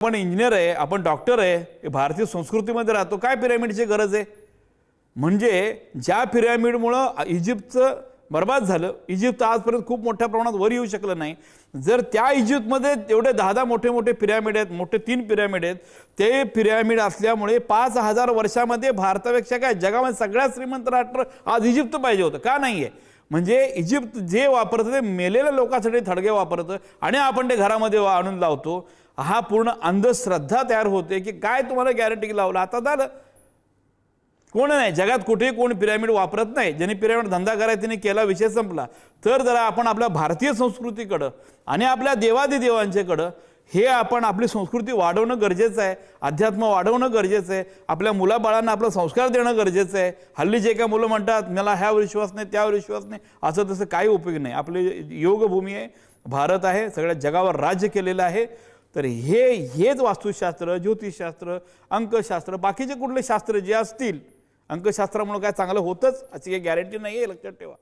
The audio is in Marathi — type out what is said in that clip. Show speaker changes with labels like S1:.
S1: आपण इंजिनियर आहे आपण डॉक्टर आहे हे भारतीय संस्कृतीमध्ये राहतो काय पिरॅमिडची गरज आहे? म्हणजे ज्या पिरॅमिडमुळं इजिप्तचं बर्बाद झालं इजिप्त आजपर्यंत खूप मोठ्या प्रमाणात वर येऊ शकलं नाही. जर त्या इजिप्तमध्ये एवढे दहा दहा मोठे मोठे पिरॅमिड आहेत मोठे तीन पिरामिड आहेत ते पिरॅमिड असल्यामुळे पाच हजार वर्षामध्ये भारतापेक्षा काय जगामध्ये सगळ्यात श्रीमंत राष्ट्र आज इजिप्त पाहिजे होतं का नाही आहे म्हणजे इजिप्त जे वापरतं ते मेलेल्या लोकांसाठी थडगे वापरतं आणि आपण ते घरामध्ये वा- आणून लावतो. हा पूर्ण अंधश्रद्धा तयार होते की काय तुम्हाला गॅरंटी लावलं? आता झालं. कोण नाही जगात कुठेही कोण पिरामिड वापरत नाही. ज्यांनी पिरामिड धंदा करायचा त्यांनी केला विषय संपला. तर जरा आपण आपल्या भारतीय संस्कृतीकडं आणि आपल्या देवादिदेवांच्याकडं हे आपण आपली संस्कृती वाढवणं गरजेचं आहे अध्यात्म वाढवणं गरजेचं आहे आपल्या मुलाबाळांना आपला संस्कार देणं गरजेचं आहे. हल्ली जे काय मुलं म्हणतात मला ह्यावर विश्वास नाही त्यावर विश्वास नाही. असं तसं काही उपयोग नाही. आपली योगभूमी आहे भारत आहे सगळ्या जगावर राज्य केलेलं आहे. तर हे हेच वास्तुशास्त्र ज्योतिषशास्त्र अंकशास्त्र बाकीचे कुठले शास्त्र जे असतील अंकशास्त्रामुळं काय चांगलं होतंच अशी काही गॅरंटी नाही आहे लक्षात ठेवा.